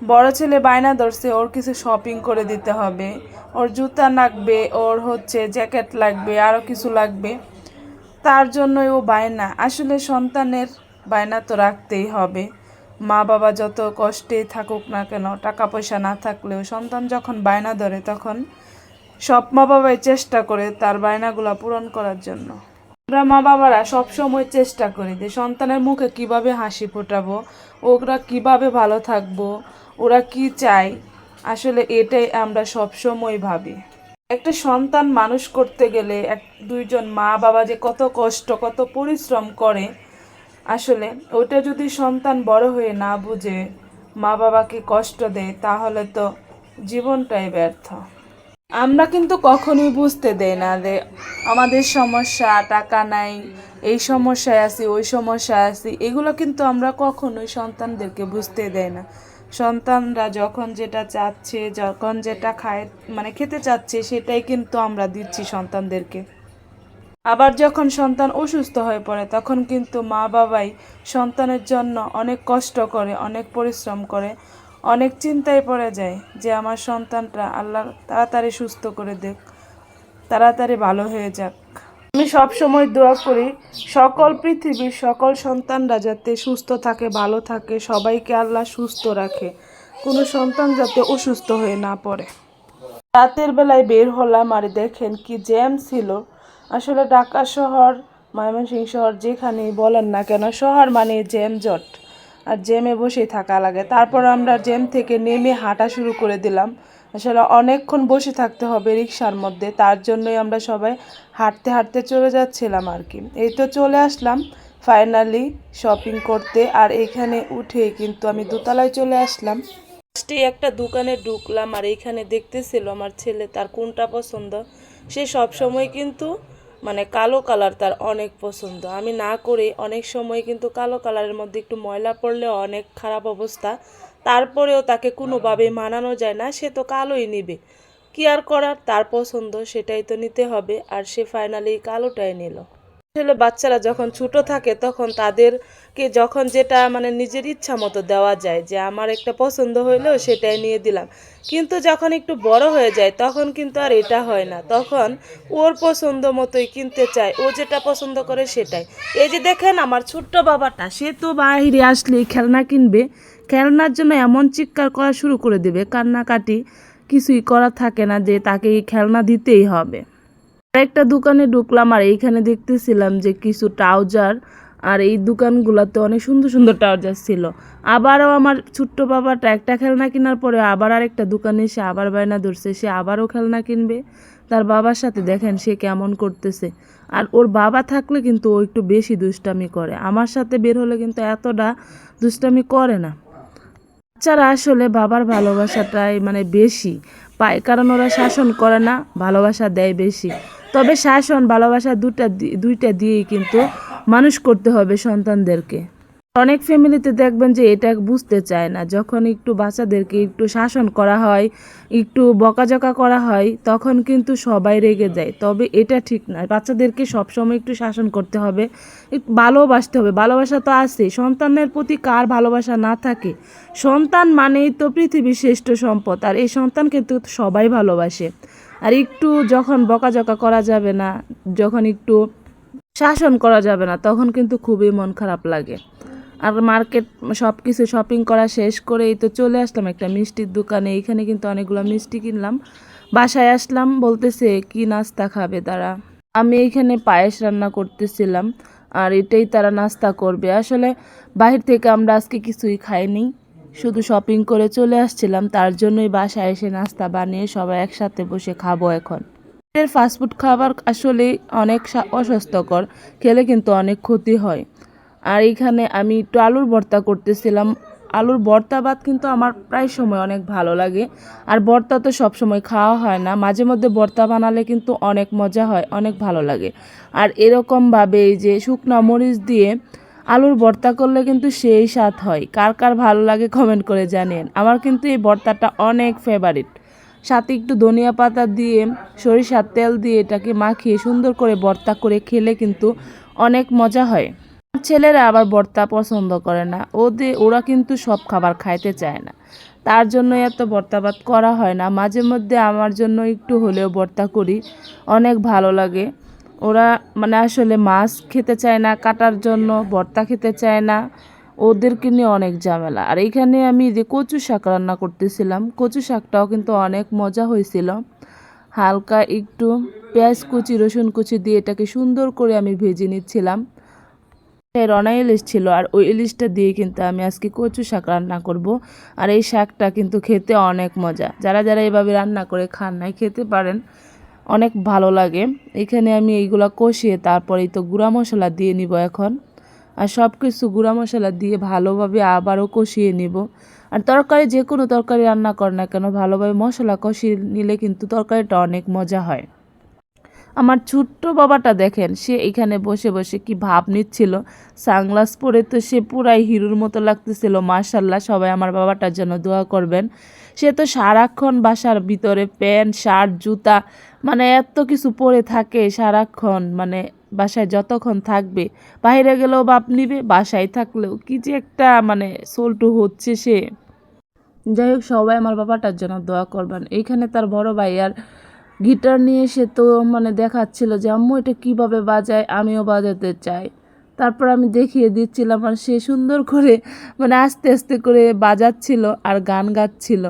বড় ছেলে বায়না ধরছে, ওর কিছু শপিং করে দিতে হবে। ওর জুতা লাগবে ওর হচ্ছে জ্যাকেট লাগবে আরও কিছু লাগবে। তার জন্যই ও বায়না। আসলে সন্তানের বায়না তো রাখতেই হবে। মা বাবা যত কষ্টে থাকুক না কেন টাকা পয়সা না থাকলেও সন্তান যখন বায়না ধরে, তখন সব মা বাবাই চেষ্টা করে তার বায়নাগুলো পূরণ করার জন্য। আমরা মা বাবারা সবসময় চেষ্টা করি যে সন্তানের মুখে কীভাবে হাসি ফোটাবো, ওরা কীভাবে ভালো থাকব ওরা কি চায়? আসলে এটাই আমরা সবসময় ভাবি। একটা সন্তান মানুষ করতে গেলে এক, দুইজন মা বাবা যে কত কষ্ট, কত পরিশ্রম করে, আসলে ওটা যদি সন্তান বড় হয়ে না বুঝে মা বাবাকে কষ্ট দেয়, তাহলে তো জীবনটাই ব্যর্থ। আমরা কিন্তু কখনোই বুঝতে দেই না যে আমাদের সমস্যা, টাকা নাই, এই সমস্যায় আছি, ওই সমস্যায় আছি, এগুলো কিন্তু আমরা কখনোই সন্তানদেরকে বুঝতে দেয় না। সন্তানরা যখন যেটা চাচ্ছে, যখন যেটা খায় মানে খেতে চাচ্ছে, সেটাই কিন্তু আমরা দিচ্ছি সন্তানদেরকে। আবার যখন সন্তান অসুস্থ হয়ে পড়ে, তখন কিন্তু মা বাবাই সন্তানের জন্য অনেক কষ্ট করে, অনেক পরিশ্রম করে, অনেক চিন্তায় পড়ে যায় যে আমার সন্তানটা আল্লাহ তাড়াতাড়ি সুস্থ করে দেখ, তাড়াতাড়ি ভালো হয়ে যাক। আমি সব সময় দোয়া করি, সকল পৃথিবীর সকল সন্তানরা যাতে সুস্থ থাকে, ভালো থাকে, সবাইকে আল্লাহ সুস্থ রাখে। কোনো সন্তান যাতে অসুস্থ হয়ে না পড়ে। রাতের বেলায় বের হলাম আর দেখেন কি জ্যাম ছিল। আসলে ঢাকা শহর, ময়মনসিংহ শহর যেখানেই বলেন না কেন, শহর মানে জ্যাম জট। আর জ্যামে বসেই থাকা লাগে। তারপর আমরা জ্যাম থেকে নেমে হাঁটা শুরু করে দিলাম। আসলে অনেকক্ষণ বসে থাকতে হবে রিক্সার মধ্যে, তার জন্যই আমরা সবাই হাঁটতে হাঁটতে চলে যাচ্ছিলাম আর কি। এই তো চলে আসলাম ফাইনালি শপিং করতে, আর এখানে উঠেই কিন্তু আমি দোতলায় চলে আসলাম। ফার্স্টেই একটা দোকানে ঢুকলাম, আর এইখানে দেখতেছিল আমার ছেলে তার কোনটা পছন্দ। সে সব সময় কিন্তু মানে কালো কালার তার অনেক পছন্দ। আমি না করে অনেক সময় কিন্তু কালো কালারের মধ্যে একটু ময়লা পড়লেও অনেক খারাপ অবস্থা। তারপরেও তাকে কোনোভাবে মানানো যায় না, সে তো কালোই নিবে। কি আর করার? তার পছন্দ, সেটাই তো নিতে হবে। আর সে ফাইনালি কালোটাই নিল। আসলে বাচ্চারা যখন ছোট থাকে, তখন তাদেরকে যখন যেটা মানে নিজের ইচ্ছা মতো দেওয়া যায়, যে আমার একটা পছন্দ হইল সেটাই নিয়ে দিলাম। কিন্তু যখন একটু বড় হয়ে যায়, তখন কিন্তু আর এটা হয় না। তখন ওর পছন্দ মতোই কিনতে চায়, ও যেটা পছন্দ করে সেটাই। এই যে দেখেন আমার ছোট্ট বাবাটা, সে তো বাইরে আসলেই খেলনা কিনবে। খেলনার জন্য এমন চিৎকার করা শুরু করে দেবে, কান্নাকাটি কিছুই করা থাকে না যে তাকে এই খেলনা দিতেই হবে। আরেকটা দোকানে ঢুকলাম আর এইখানে দেখতেছিলাম যে কিছু ট্রাউজার আর এই দোকানগুলোতে অনেক সুন্দর সুন্দর ট্রাউজার ছিল। আবারও আমার ছোট্ট বাবাটা একটা খেলনা কেনার পরে আবার আরেকটা দোকানে এসে আবার বায়না ধরছে, সে আবারও খেলনা কিনবে। তার বাবার সাথে দেখেন সে কেমন করতেছে। আর ওর বাবা থাকলে কিন্তু ও একটু বেশি দুষ্টামি করে। আমার সাথে বের হলে কিন্তু এতটা দুষ্টামি করে না। বাচ্চারা আসলে বাবার ভালোবাসাটাই মানে বেশি। পায় কারণ ওরা শাসন করে না, ভালোবাসা দেয় বেশি। তবে শাসন, ভালোবাসা দুটা দুইটা দিয়েই কিন্তু মানুষ করতে হবে সন্তানদেরকে। অনেক ফ্যামিলিতে দেখবেন যে এটা বুঝতে চায় না। যখন একটু বাচ্চাদেরকে একটু শাসন করা হয়, একটু বকাঝকা করা হয়, তখন কিন্তু সবাই রেগে যায়। তবে এটা ঠিক না। বাচ্চাদেরকে সবসময় একটু শাসন করতে হবে ভালোবাসতে হবে। ভালোবাসা তো আছে। সন্তানের প্রতি কার ভালোবাসা না থাকে? সন্তান মানেই তো পৃথিবীর শ্রেষ্ঠ সম্পদ। আর এই সন্তান কিন্তু সবাই ভালোবাসে। আর একটু যখন বকাঝকা করা যাবে না, যখন একটু শাসন করা যাবে না, তখন কিন্তু খুবই মন খারাপ লাগে। আর মার্কেট সব কিছু শপিং করা শেষ করেই তো চলে আসলাম একটা মিষ্টির দোকানে। এইখানে কিন্তু অনেকগুলো মিষ্টি কিনলাম। বাসায় আসলাম, বলতেছে, কি নাস্তা খাবে তারা? আমি এইখানে পায়েস রান্না করতেছিলাম, আর এটাই তারা নাস্তা করবে। আসলে বাহির থেকে আমরা আজকে কিছুই খাইনি। শুধু শপিং করে চলে আসছিলাম, তার জন্যই বাসায় এসে নাস্তা বানিয়ে সবাই একসাথে বসে খাব এখন। এর ফাস্টফুড খাবার আসলে অনেক অস্বাস্থ্যকর, খেলে কিন্তু অনেক ক্ষতি হয়। আর এখানে আমি একটু আলুর ভর্তা করতেছিলাম। আলুর ভর্তা ভাত কিন্তু আমার প্রায় সময় অনেক ভালো লাগে। আর ভর্তা তো সব সময় খাওয়া হয় না। মাঝে মধ্যে ভর্তা বানালে কিন্তু অনেক মজা হয়, অনেক ভালো লাগে। আর এরকমভাবে এই যে শুকনো মরিচ দিয়ে আলুর ভর্তা করলে কিন্তু সেই স্বাদ হয়। কার কার ভালো লাগে কমেন্ট করে জানেন আমার কিন্তু এই ভর্তাটা অনেক ফেভারিট সাথে একটু ধনিয়া পাতা দিয়ে, সরিষার তেল দিয়ে এটাকে মাখিয়ে সুন্দর করে ভর্তা করে খেলে কিন্তু অনেক মজা হয়। ছেলেরা আবার ভর্তা পছন্দ করে না। ওদের ওরা কিন্তু সব খাবার খাইতে চায় না। তার জন্য এত ভর্তাভাত করা হয় না। মাঝে মধ্যে আমার জন্য একটু হলেও ভর্তা করি। অনেক ভালো লাগে। ওরা মানে আসলে মাছ খেতে চায় না, কাটার জন্য ভর্তা খেতে চায় না। ওদেরকে নিয়ে অনেক ঝামেলা। আর এইখানে আমি যে কচু শাক রান্না করতেছিলাম, কচু শাকটাও কিন্তু অনেক মজা হয়েছিল। হালকা একটু পেঁয়াজ কুচি, রসুন কুচি দিয়ে এটাকে সুন্দর করে আমি ভেজে নিচ্ছিলাম। রনা ইলিশ ছিল, আর ওই ইলিশটা দিয়ে কিন্তু আমি আজকে কচু শাক রান্না করব। আর এই শাকটা কিন্তু খেতে অনেক মজা। যারা যারা এভাবে রান্না করে খান নাই, খেতে পারেন। অনেক ভালো লাগে। এখানে আমি এইগুলা কষিয়ে তারপরেই তো গুঁড়া মশলা দিয়ে নিব এখন। আর সব কিছু গুঁড়া মশলা দিয়ে ভালোভাবে আবারও কষিয়ে নিব। আর তরকারি যে কোনো তরকারি রান্না কর না কেন, ভালোভাবে মশলা কষিয়ে নিলে কিন্তু তরকারিটা অনেক মজা হয়। আমার ছোট্ট বাবাটা দেখেন, সে এখানে বসে বসে কি ভাব নিচ্ছিল। সানগ্লাস পরে তো সে পুরাই হিরোর মতো লাগতেছিল মার্শাল্লাহ সবাই আমার বাবাটার জন্য দোয়া করবেন। সে তো সারাক্ষণ বাসার ভিতরে প্যান্ট, শার্ট, জুতা মানে এত কিছু পরে থাকে সারাক্ষণ মানে বাসায় যতক্ষণ থাকবে। বাইরে গেলেও বাপ নিবে, বাসায় থাকলেও। কি যে একটা মানে সোলটু হচ্ছে সে। যাই হোক, সবাই আমার বাবাটার জন্য দোয়া করবেন। এইখানে তার বড় ভাই আর গিটার নিয়ে সে তো মানে দেখাচ্ছিল যে, আম্মু, এটা কীভাবে বাজায়? আমিও বাজাতে চাই। তারপর আমি দেখিয়ে দিচ্ছিলাম আর সে সুন্দর করে মানে আস্তে আস্তে করে বাজাচ্ছিল আর গান গাচ্ছিল।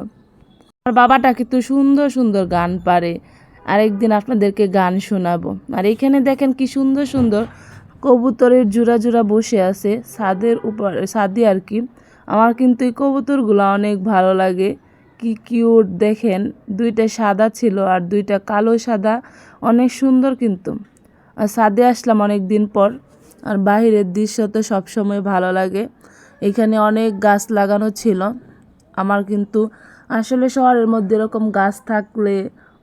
আর বাবাটা কিন্তু সুন্দর সুন্দর গান পারে। আরেকদিন আপনাদেরকে গান শোনাবো। আর এখানে দেখেন কি সুন্দর সুন্দর কবুতরের জোড়া জোড়া বসে আছে, ছাদের উপর ছাদে আর কি। আমার কিন্তু এই কবুতরগুলো অনেক ভালো লাগে। কি কিউট দেখেন, দুইটা সাদা ছিল আর দুইটা কালো সাদা, অনেক সুন্দর কিন্তু। আর সাদে আসলাম অনেক দিন পর। আর বাহিরের দৃশ্য তো সবসময় ভালো লাগে। এখানে অনেক গাছ লাগানো ছিল। আমার কিন্তু আসলে শহরের মধ্যে এরকম গাছ থাকলে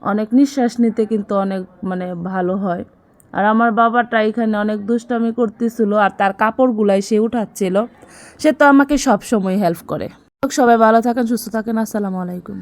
অনেক নিঃশ্বাস নিতে কিন্তু অনেক মানে ভালো হয়। আর আমার বাবাটা এখানে অনেক দুষ্টামি করতেছিল আর তার কাপড়গুলাই সে উঠাচ্ছিল। সে তো আমাকে সব সময় হেল্প করে। সবাই ভালো থাকেন, সুস্থ থাকেন। আসসালামু আলাইকুম।